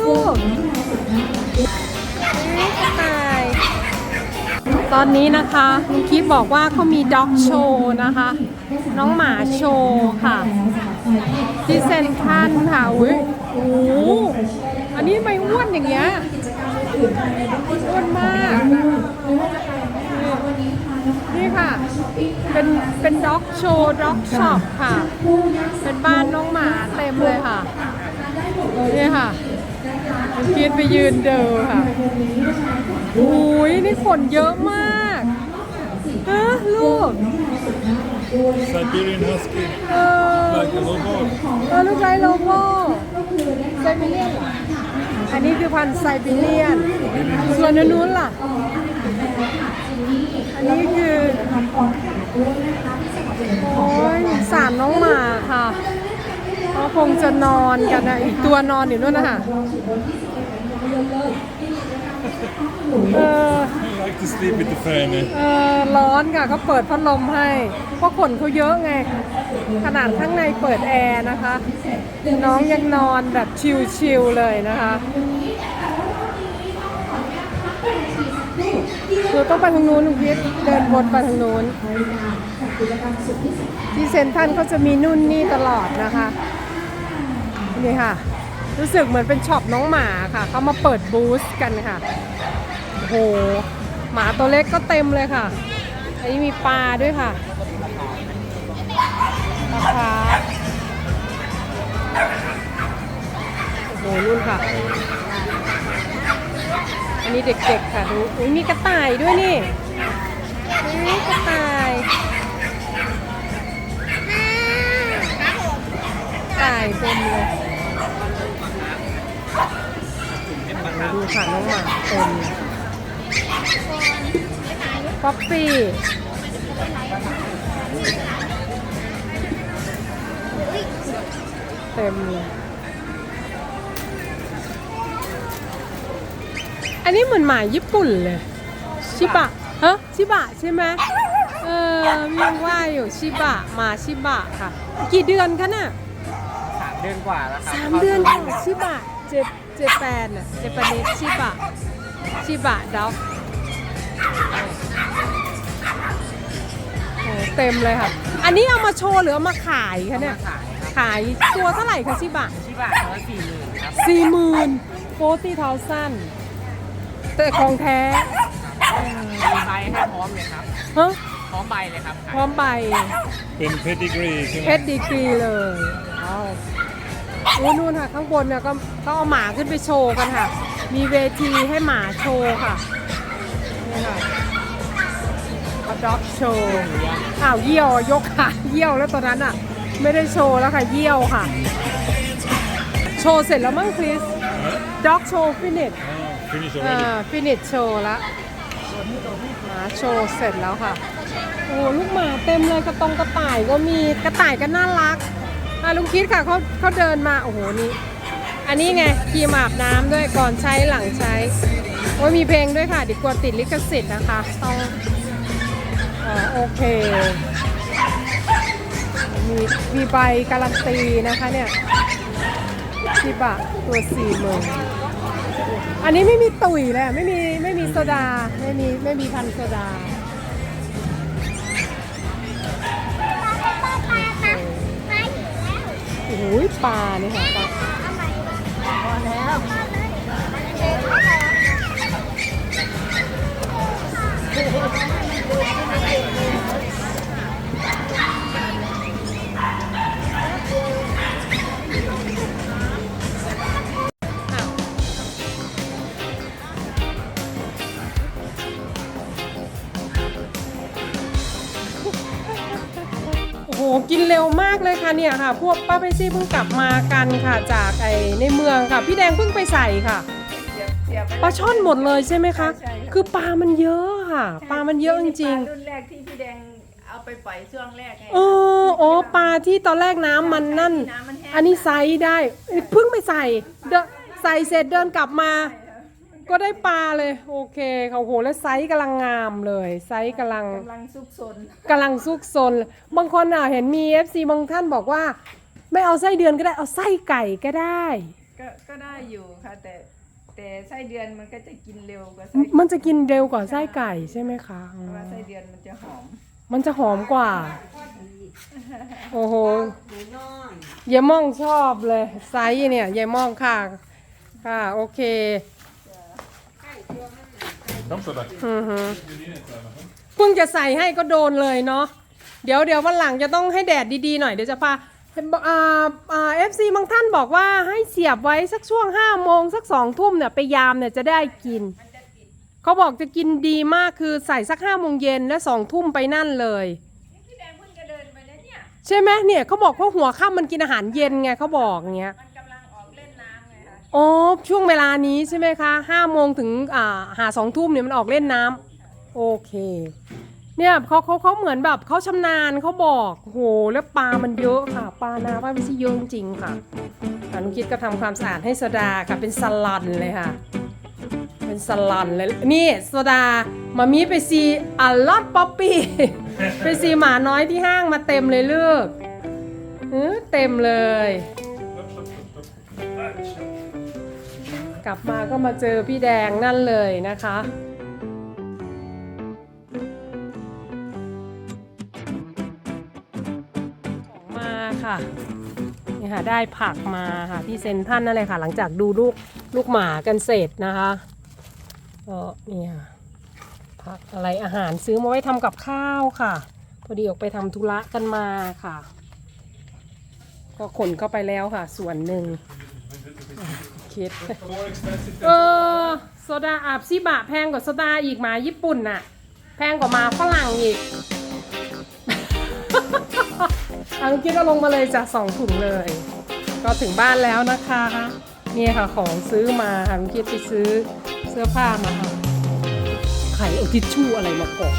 ลูกตายตอนนี้นะคะลุงคิดบอกว่าเขามีด็อกโชว์นะคะ น้องหมาโชว์ค่ะ ที่เซนทรันค่ะอุ้ยโอ้โหอันนี้ไม่อ้วนอย่างเงี้ยอ้วนมากนี่ค่ะ เป็นเป็นด็อกโชว์ด็อกช็อปค่ะ เป็นบ้านน้องหมาเต็มเลยค่ะ นี่ค่ะ คิดไปยืนเดินค่ะโอ้ยนี่ขนเยอะมาก ฮะลูก Siberian Husky, เออ like a lobo. เออลูกไรโลโก้ไซบีเรียนเหรออันนี้คือพันธุ์ไซบีเรียน ส่วนอันนู้นล่ะ อันนี้คือ โอ้ยสารน้องหมาค่ะเขาคงจะนอนกันนะอีกตัวนอนอยู่นู่นนะคะ เออ I like to sleep with the fan. eh? เออร้อนค่ะเขาเปิดพัดลมให้ เพราะขนเขาเยอะไง ขนาดข้างในเปิดแอร์นะคะ น้องยังนอนแบบชิลๆเลยนะคะเราต้องไปทางนู้นลุงพิษเดินวนไปทางนู้น ที่เซ็นทรันเขาจะมีนุ่นนี่ตลอดนะคะ นี่ค่ะ รู้สึกเหมือนเป็นช็อปน้องหมาค่ะเขามาเปิดบูธกันค่ะโอ้โหหมาตัวเล็กก็เต็มเลยค่ะอันนี้มีปลาด้วยค่ะปลาคาร์ฟโอ้โหนู่นค่ะ อันนี้เด็กๆค่ะดูอุ๊ยมีกระต่ายด้วยนี่นี่กระต่ายกระต่ายเต็มเลย ดูค่ะน้องหมาเต็มป๊อปปี้เต็มเลยอันนี้เหมือนหมาญี่ปุ่นเลย ชิบะเฮ้ชิบะใช่ไหมเออยังว่าอยู่ชิบะหมาชิบะค่ะ กี่เดือนคะน่ะ เดือนกว่าแล้วครับสามเดือนค่ะชิบะเจเจแปนอะเจแปนเนสชิบะชิบะด็อกโอ้เต็มเลยค่ะ อันนี้เอามาโชว์หรือเอามาขายคะเนี่ย ขายครับขายตัวเท่าไหร่คะชิบะชิบะตัวละสี่หมื่นครับสี่หมื่นโฟตี้ทาวซันแต่ของแท้มีใบให้พร้อมเลยครับฮะพร้อมใบเลยครับพร้อมใบเป็นเพดิกรีใช่ไหมเพชรดีกรีเลยว้าวโอ้นู่นค่ะ ข้างบนเนี่ยก็เขาเอาหมาขึ้นไปโชว์กันค่ะ มีเวทีให้หมาโชว์ค่ะนี่ค่ะเอาด็อกโชว์อ้าวเยี่ยวยกขาเยี่ยวแล้วตอนนั้นอะ ไม่ได้โชว์แล้วค่ะ เยี่ยวค่ะ โชว์เสร็จแล้วมั้งคริสด็อกโชว์ฟินิช Oh, finish อ่า already. ฟินิชโชว์ละหมาโชว์เสร็จแล้วค่ะ โอ้ลูกหมาเต็มเลยกระตรงกระต่ายก็มีกระต่ายก็น่ารัก อะลุงคิดค่ะเขาเขาเดินมาโอ้โหนี่อันนี้ไงครีมอาบน้ำด้วยก่อนใช้หลังใช้โอ้ยมีเพลงด้วยค่ะดีกลัวติดลิขสิทธิ์นะคะต้องอโอเค มีมีใบการันตีนะคะเนี่ยชิบะตัวสี่หมื่นอันนี้ไม่มีตุ๋ยเลยไม่มีไม่มีโซดาไม่มีไม่มีพันโซดา อ้โหปลาเนี่ยค่ะปลาอ้ กินเร็วมากเลยค่ะเนี่ยค่ะ พวกป้าเปซี่เพิ่งกลับมากันค่ะจากไอในเมืองค่ะ พี่แดงเพิ่งไปใส่ค่ะปลาช่อนหมดเลยใช่ไหมคะใช่ค่ะคือปลามันเยอะค่ะปลามันเยอะจริง ปลารุ่นแรกที่พี่แดงเอาไปปล่อยช่วงแรกไง ๆ เออโอ้ปลาที่ตอนแรกน้ำมันนั่น น้ำมันแห้ง อันนี้ไซส์ได้เพิ่งไปใส่เดินใส่เสร็จเดินกลับมา ก็ได้ปลาเลย โอเคเขาโหแล้วไซส์กำลังงามเลย ไซส์กำลังกำลังซุกซนกำลังซุกซน บางคนอะเห็นมี FC บางท่านบอกว่า ไม่เอาไส้เดือนก็ได้เอาไส้ไก่ก็ได้กก็ก็ได้อยู่ค่ะแต่แต่ไส้เดือนมันก็จะกินเร็วกว่าไส้มันจะกินเร็วกว่าไส้ไก่ใช่ไหมคะเพราะว่าไส้เดือนมันจะหอมมันจะหอมกว่า โอ้โหยายม่องชอบเลยไซส์เนี่ยยายม่องค่ะ ค่ะ โอเค Kom så där. อือฮึเพิ่งจะใส่ให้ก็โดนเลยเนาะเดี๋ยวเดี๋ยววันหลังจะต้องให้แดดดีๆหน่อยเดี๋ยวจะพาอ่าอ่าเอฟซีบางท่านบอกว่าให้เสียบไว้สักช่วงห้าโมงสักสองทุ่มเนี่ยไปยามเนี่ยจะได้กิน เขาบอกจะกินดีมากคือใส่สักห้าโมงเย็นและสองทุ่มไปนั่นเลยพี่แดงเพิ่งจะเดินไปแล้วเนี่ยใช่ไหมเนี่ยเขาบอกว่าหัวค่ำมันกินอาหารเย็นไงเขาบอกอย่างเงี้ยำไงคะอ๋อช่วงเวลานี้ใช่ไหมคะห้าโมงถึงอ่าหาสองทุ่มเนี่ยมันออกเล่นน้ำโอเค เนี่ยเขาเขาเขาเหมือนแบบเขาชำนาญเขาบอกโหแล้วปลามันเยอะค่ะ ปลานาว่าไม่ใช่เยอะจริงๆค่ะอนุคิดก็ทำความสะอาดให้สดาค่ะเป็นสลัดเลยค่ะ เป็นสลัดเลยนี่สดามามีไปซีอัลลอดป๊อปปี้ ไปซีหมาน้อยที่ห้างมาเต็มเลยลูกเออเต็มเลย กลับมาก็มาเจอพี่แดงนั่นเลยนะคะของมาค่ะนี่ค่ะได้ผักมาค่ะที่เซนทรันนั่นเลยค่ะ หลังจากดูลูกลูกหมากันเสร็จนะคะก็นี่ค่ะผักอะไรอาหารซื้อมาไว้ทำกับข้าวค่ะพอดีออกไปทำธุระกันมาค่ะ ก็ขนเข้าไปแล้วค่ะ ส่วนหนึ่ง คิด More expensive เออโซดาอาบซิบะแพงกว่าโซดาอีกหมาญี่ปุ่นน่ะ แพงกว่าหมาฝรั่งอีกอังคิดก็ลงมาเลยจากสองถุงเลย ก็ถึงบ้านแล้วนะคะนี่ค่ะของซื้อมาค่ะอังคิดไปซื้อเสื้อผ้ามาค่ะใครเอาทิชชู่อะไรมาเกาะ